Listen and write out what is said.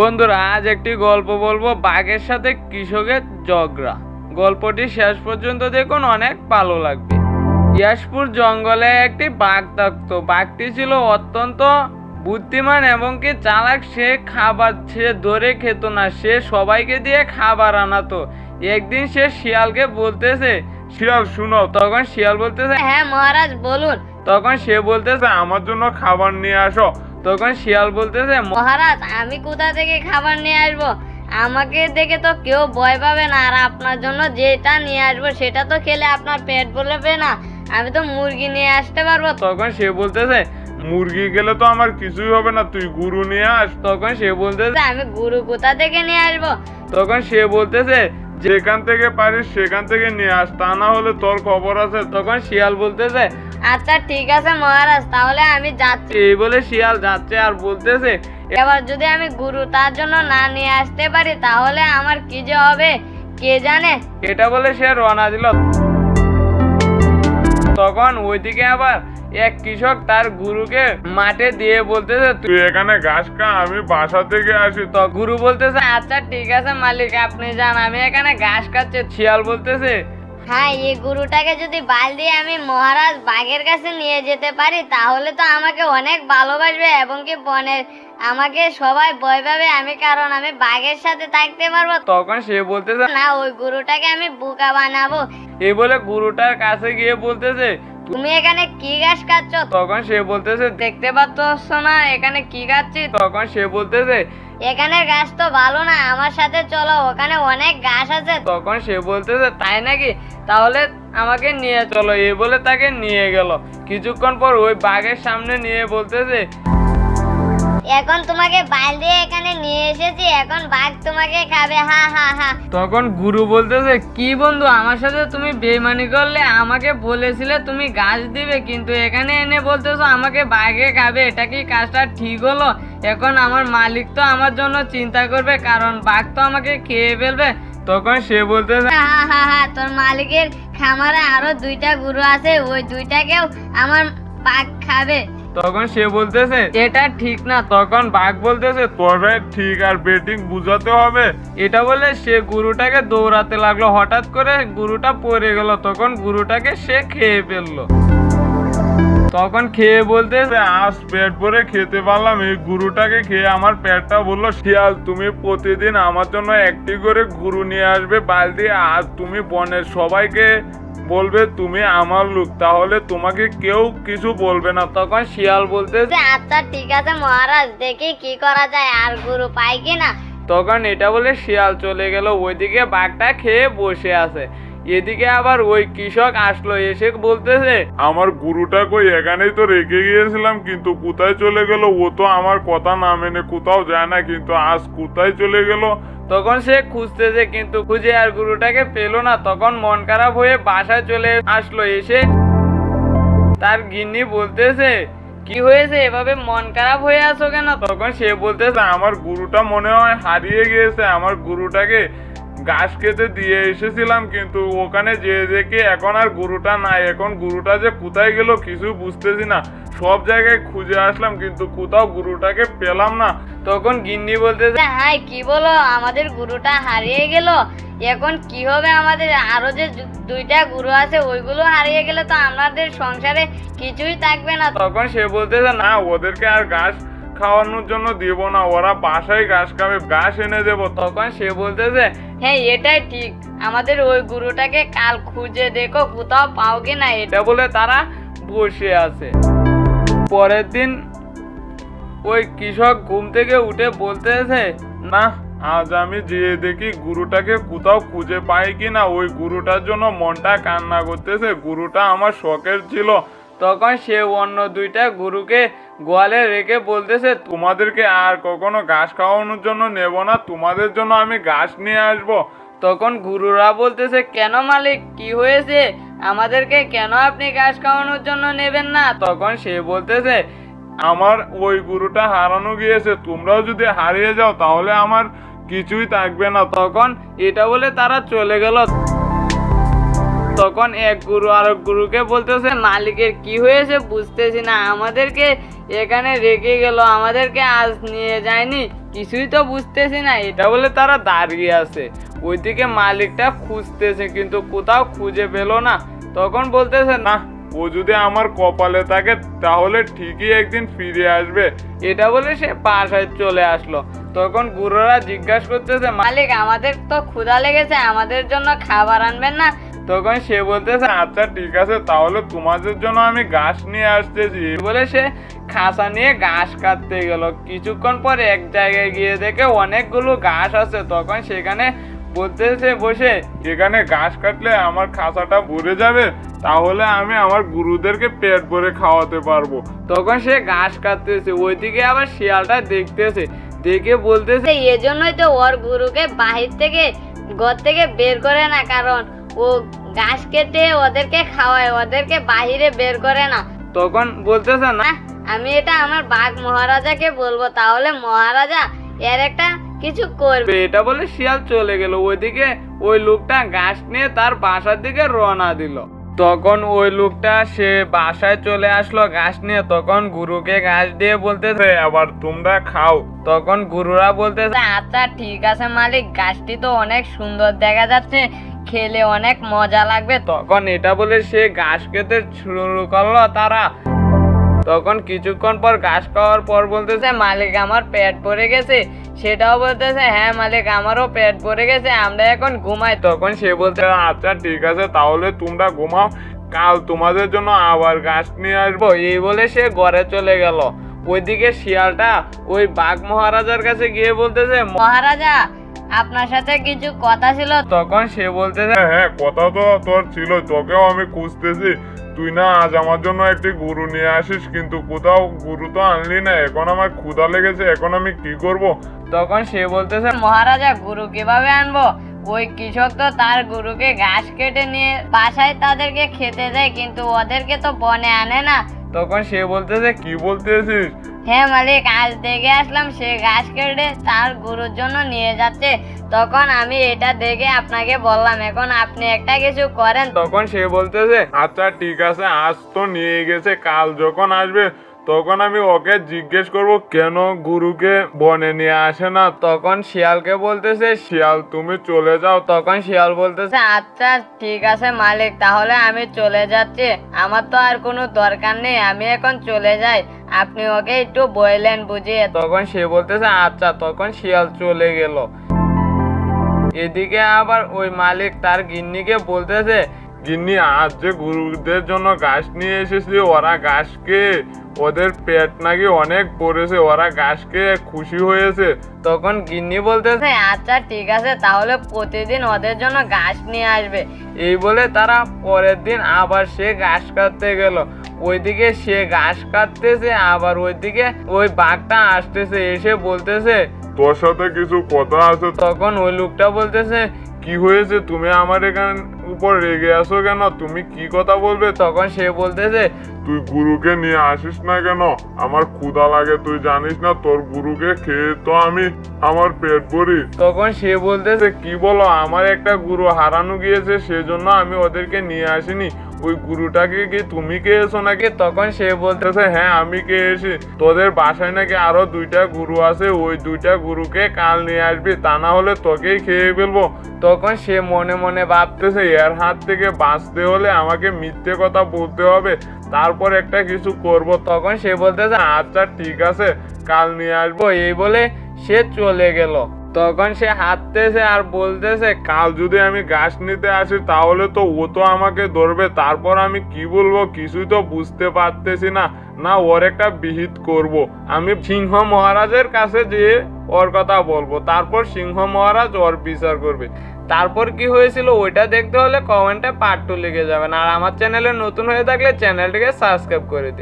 বন্ধুরা আজ একটি গল্প বলব বাঘের সাথে কৃষকের ঝগড়া। গল্পটি শেষ পর্যন্ত দেখুন অনেক ভালো লাগবে। ইয়াসপুর জঙ্গলে একটি বাঘ থাকতো। বাঘটি ছিল অত্যন্ত বুদ্ধিমান এবং কি চালাক। সে খাবার সে ধরে খেত না সে সবাইকে দিয়ে খাবার আনাতো। একদিন সে শিয়ালকে বলতেছে শিয়াল শুনো। তখন শিয়াল বলতেছে হ্যাঁ মহারাজ বলুন। তখন সে বলতেছে আমার জন্য খাবার নিয়ে আসো। তখন শিয়াল বলতেছে মহারাজ আমি কোথা থেকে খাবার নিয়ে আসব? আমাকে দেখে তো কেউ ভয় পাবে না আর আপনার জন্য যেটা নিয়ে আসব সেটা তো খেলে আপনার পেট ভরবে না। আমি তো মুরগি নিয়ে আসতে পারব। তখন সে বলতেছে মুরগি গেলে তো আমার কিছুই হবে না তুই গুরু নিয়ে আস। তখন সে বলতেছে আমি গুরু কোথা থেকে নিয়ে আসব? তখন সে বলতেছে যেখান থেকে পারিস সেখান থেকে নিয়ে আস তা না হলে তোর খবর আছে। তখন শিয়াল বলতেছে আচ্ছা ঠিক আছে মহারাজ তাহলে আমি যাচ্ছি। এই বলে শিয়াল যাচ্ছে আর বলতেছে এবার যদি আমি গুরু তার জন্য না নিয়ে আসতে পারি তাহলে আমার কি যে হবে? কে জানে? এটা বলে সে রওনা দিল। তখন ওইদিকে আবার এক কৃষক তার গুরুকে মাঠে দিয়ে বলতেছে তুই এখানে ঘাস খা আমি বাসা থেকে আসি। তো গুরু বলতেছে আচ্ছা ঠিক আছে মালিক আপনি যান আমি এখানে ঘাস খাচ্ছি। শিয়াল বলতেছে হ্যাঁ এই গুরুটাকে যদি বাল দিয়ে আমি মহারাজ বাঘের কাছে নিয়ে যেতে পারি তাহলে তো আমাকে অনেক ভালোবাসবে এবং কি বনের আমাকে সবাই ভয় পাবে। আমি কারণ আমি বাঘের সাথে থাকতে পারব। তখন সে বলতেছে না ওই গুরুটাকে আমি বোকা বানাবো। এই বলে গুরুটার কাছে গিয়ে বলতেছে তুমি এখানে কি গাছ খাচ্ছ? তখন সে বলতেছে দেখতে পাচ্ছ না এখানে কি খাচ্ছি? তখন সে বলতেছে এখানের গাছ তো ভালো না, আমার সাথে চলো, ওখানে অনেক গাছ আছে। তখন সে বলতেছে, তাই নাকি? তাহলে আমাকে নিয়ে চলো। এ বলে তাকে নিয়ে গেল। কিছুক্ষণ পর ওই বাঘের সামনে নিয়ে বলতেছে এখন তোমাকে বাল দিয়ে এখানে নিয়ে এসেছি এখন বাঘ তোমাকে খাবে হা হা হা। তখন গুরু বলতেছে কি বন্ধু আমার সাথে তুমি বেমানি করলে? আমাকে বলেছিলে তুমি গাছ দিবে কিন্তু এখানে এনে বলতেছো আমাকে বাঘে খাবে। এটা কি কাজটা ঠিক হলো? এখন আমার মালিক তো আমার জন্য চিন্তা করবে কারণ বাঘ তো আমাকে খেয়ে ফেলবে। তখন সে বলতেছে হা হা হা তোর মালিকের খামারে আরও দুইটা গরু আছে ওই দুইটাকেও আমার বাঘ খাবে। তখন সে বলতেছে এটা ঠিক না। তখন বাঘ বলতেছে তবে ঠিক আর বেটিং বুঝাতে হবে। এটা বলে সে গুরুটাকে দৌড়াতে লাগল। হঠাৎ করে গুরুটা পড়ে গেল। তখন গুরুটাকে সে খেয়ে ফেলল। তখন খেয়ে বলতেছে আজ পেট ভরে খেতে পারলাম। এই গুরুটাকে খেয়ে আমার পেটটা বলল শিয়াল তুমি প্রতিদিন আমার জন্য একটি করে গুরু নিয়ে আসবে। বালতি আর তুমি বনের সবাইকে বলবে তুমি আমার লোক তাহলে তোমাকে কেউ কিছু বলবে না। তখন শিয়াল বলতেছে যে আচ্ছা ঠিক আছে মহারাজ দেখি কি করা যায় আর গরু পাই কি না তখন এটা বলে শিয়াল চলে গেল ওইদিকে বাঘটা খেয়ে বসে আছে। এদিকে আবার ওই কৃষক আসলো এসে বলতেছে আমার গুরুটা কই এখানেই তো রেখে গিয়েছিলাম কিন্তু কোথায় চলে গেল? ও তো আমার কথা না মেনে কোথাও যায় না কিন্তু আজ কোথায় চলে গেল? তখন সে খুঁজতেছে, কিন্তু খুঁজে আর গুরুটাকে পেল না। তখন মন খারাপ হয়ে বাসায় চলে আসলো এসে। তার গিন্নি বলতেছে, কি হয়েছে? এভাবে মন খারাপ হয়ে আছো কেন? তখন সে বলতেছে, আমার গুরুটা মনে হয় হারিয়ে গিয়েছে আমার গুরুটাকে ঘাস খেতে দিয়ে এসেছিলাম কিন্তু ওখানে যে দেখে এখন আর গুরুটা নাই। এখন গুরুটা যে কোথায় গেল কিছু বুঝতেছি না। সব জায়গায় খুঁজে আসলাম কিন্তু কোথাও গুরুটাকে পেলাম না। তখন গিন্নি বলতেছে হাই কি বলো? আমাদের গুরুটা হারিয়ে গেল। এখন কি হবে আমাদের? আরও যে দুইটা গুরু আছে ওইগুলো হারিয়ে গেলে তো আমাদের সংসারে কিছুই থাকবে না। তখন সে বলতেছে না না ওদেরকে আর ঘাস খাওয়ানোর জন্য দেব না। ওরা বাসায় ঘাস খাবে ঘাস এনে দেবো। তখন সে বলতেছে হ্যাঁ এটাই ঠিক। আমাদের ওই গুরুটাকে কাল খুঁজে দেখো কোথাও পাও কি না এটা বলে তারা বসে আছে। পরের দিন ওই কৃষক ঘুম থেকে উঠে বলতেছে না আজ আমি যেয়ে দেখি গুরুটাকে কোথাও খুঁজে পাই কি না। ওই গুরুটার জন্য মনটা কান্না করতেছে। গুরুটা আমার শখের ছিল। তখন সে অন্য দুইটা গুরুকে গোয়ালে রেখে বলতেছে, তোমাদেরকে আর কখনো ঘাস খাওয়ানোর জন্য নেব না, তোমাদের জন্য আমি ঘাস নিয়ে আসব। তখন গুরুরা বলতেছে, কেন মালিক, কি হয়েছে? আমাদেরকে কেন আপনি ঘাস খাওয়ানোর জন্য নেবেন না? তখন সে বলতেছে, আমার ওই গুরুটা হারানো গিয়েছে, তোমরাও যদি হারিয়ে যাও তাহলে আমার কিছুই থাকবে না। তখন এটা বলে তারা চলে গেল। তখন এক গুরু আরেক গুরুকে বলতেছে, মালিকের কি হয়েছে বুঝতেছি না। আমাদেরকে এখানে রেখে গেল, আমাদেরকে আজ নিয়ে যায়নি। কিছুই তো বুঝতেছি না। এটা বলে তারা দাঁড়িয়ে আছে। ওইদিকে মালিকটা খুঁজতেছে, কিন্তু কোথাও খুঁজে পেল না। তখন বলতেছে, না না ও যদি আমার কপালে থাকে, তাহলে ঠিকই একদিন ফিরে আসবে। এটা বলে সে বাসায় চলে আসলো। তখন গুরুরা জিজ্ঞাসা করতেছে, মালিক, আমাদের তো ক্ষুধা লেগেছে, আমাদের জন্য খাবার আনবেন না? তখন সে বলতেছে আচ্ছা ঠিক আছে, তাহলে তোমাদের জন্য আমি ঘাস নিয়ে আসতেছি। বলে সে খাসা নিয়ে ঘাস কাটতে গেল। কিছুক্ষণ পর এক জায়গায় গিয়ে দেখে অনেকগুলো ঘাস আছে। তখন সেখানে বলতেছে বসে, এখানে ঘাস কাটলে আমার খাসাটা ভরে যাবে, তাহলে আমি আমার গুরুদেরকে পেট ভরে খাওয়াতে পারব। তখন সে ঘাস কাটতেছে। ওইদিকে আবার শিয়ালটা দেখতেছে, দেখে বলতেছে, এজন্যই তো ওর গুরুকে বাহির থেকে, ঘর থেকে বের করে না, কারণ ও ঘাস কেটে ওদেরকে খাওয়ায় ওদেরকে বাহিরে বের করে না তখন বলতেছে না? আমি এটা আমার বাঘ মহারাজাকে বলব তাহলে মহারাজা এর একটা কিছু করবে। এটা বলে শিয়াল চলে গেল। ওইদিকে ওই লোকটা ঘাস নিয়ে তার বাসার দিকে রওনা দিল। তখন ওই লোকটা সে বাসায় চলে আসলো ঘাস নিয়ে। তখন গুরুকে ঘাস দিয়ে বলতেছে আবার তোমরা খাও। তখন গুরুরা বলতেছে আচ্ছা ঠিক আছে মালিক গাছটি তো অনেক সুন্দর দেখা যাচ্ছে। খেলে অনেক মজা লাগবে। তখন এটা বলে সে ঘাস খেতে শুরু করল তারা। তখন কিছুক্ষণ পর ঘাস খাওয়ার পর বলতেছে, মালিক, আমার পেট ভরে গেছে। সেটাও বলতেছে হ্যাঁ মালিক, আমারও পেট ভরে গেছে, আমরা এখন ঘুমাই। তখন সে বলতে আচ্ছা ঠিক আছে, তাহলে তোমরা ঘুমাও। কাল তোমাদের জন্য আবার ঘাস নিয়ে আসব। এই বলে সে ঘরে চলে গেল। ওইদিকে শিয়ালটা ওই বাঘ মহারাজার কাছে গিয়ে বলতেছে, মহারাজা আপনার সাথে কিছু কথা ছিল তখন সে বলতেছে হ্যাঁ হ্যাঁ কথা তো তোর ছিল তোকেও আমি খুঁজতেছি। তুই না আজ আমার জন্য একটি গরু নিয়ে আসিস কিন্তু কোথাও গরু তো আনলি না। এখন আমার ক্ষুধা লেগেছে এখন আমি কি করব? তখন সে বলতেছে মহারাজা গুরু কীভাবে আনব? ওই কৃষক তো তার গুরুকে ঘাস কেটে নিয়ে বাসায় তাদেরকে খেতে দেয় কিন্তু ওদেরকে তো বনে আনে না। তখন সে বলতেছে কি বলতেছিস? হ্যাঁ মালিক আজ দেখে আসলাম সে গাছ কেটে তার গরুর জন্য নিয়ে যাচ্ছে। তখন আমি এটা দেখে আপনাকে বললাম এখন আপনি একটা কিছু করেন। তখন সে বলতেছে আচ্ছা ঠিক আছে আজ তো নিয়ে গেছে কাল যখন আসবে তখন আমি ওকে জিজ্ঞেস করব কেন গুরুকে বনে নিয়ে আসে না? তখন শিয়ালকে বলতেছে শিয়াল তুমি চলে যাও। তখন শিয়াল বলতেছে আচ্ছা ঠিক আছে মালিক তাহলে আমি চলে যাচ্ছি। আমার তো আর কোনো দরকার নেই আমি এখন চলে যাই। আপনি ওকে একটু বললেন বুঝিয়ে তখন সে বলতেছে আচ্ছা। তখন শিয়াল চলে গেল। এদিকে আবার ওই মালিক তার গিন্নিকে বলতেছে গিন্নি আজ যে গুরুদের জন্য ঘাস নিয়ে এসেছি ওরা ঘাসকে ওদের পেট নাকি অনেক পড়েছে ওরা ঘাসকে খুশি হয়েছে। তখন গিন্নি বলতেছে আচ্ছা ঠিক আছে তাহলে প্রতিদিন ওদের জন্য ঘাস নিয়ে আসবে। এই বলে তারা পরের দিন আবার সে ঘাস কাটতে গেল। ওইদিকে সে ঘাস কাটতেছে আবার ওইদিকে ওই বাঘটা আসতেছে এসে বলতেছে তোর সাথে কিছু কথা আছে, তখন ওই লোকটা বলতেছে, কি হয়েছে? তুমি আমার এখান উপর রেগে আসো কেন? তুমি কি কথা বলবে? তখন সে বলতেছে, তুই গুরুকে নিয়ে আসিস না কেন? আমার ক্ষুধা লাগে, তুই জানিস না, তোর গুরুকে খেয়ে তো আমি আমার পেট ভরি। তখন সে বলতেছে, কি বলো? আমার একটা গুরু হারানো গিয়েছে, সেজন্য আমি ওদেরকে নিয়ে আসিনি। ওই গুরুটাকে কি, তুমি খেয়েছো নাকি? তখন সে বলতেছে হ্যাঁ আমি খেয়েছি তোদের বাসায় নাকি আরও দুইটা গুরু আছে, ওই দুইটা গুরুকে কাল নিয়ে আসবি, তা না হলে তোকেই খেয়ে ফেলব। তখন সে মনে মনে ভাবতেছে, এর হাত থেকে বাঁচতে হলে আমাকে মিথ্যে কথা বলতে হবে, তারপর একটা কিছু করব। তখন সে বলতেছে আচ্ছা ঠিক আছে, কাল নিয়ে আসব। এই বলে সে চলে গেল। তখন সে হাঁটতেছে আর বলতেছে, কাল যদি আমি গাছ নিতে আসি তাহলে তো ও তো আমাকে ধরবে, তারপর আমি কি বলব কিছুই তো বুঝতে পারতেছি না। না, ওর একটা বিহিত করব। আমি সিংহ মহারাজের কাছে যেয়ে ওর কথা বলব, তারপর সিংহ মহারাজ ওর বিচার করবে। তারপর কি হয়েছিল ওইটা দেখতে হলে কমেন্টে পার্ট টু লিখে যাবেন। আর আমার চ্যানেলে নতুন হয়ে থাকলে চ্যানেলটিকে সাবস্ক্রাইব করে দিন।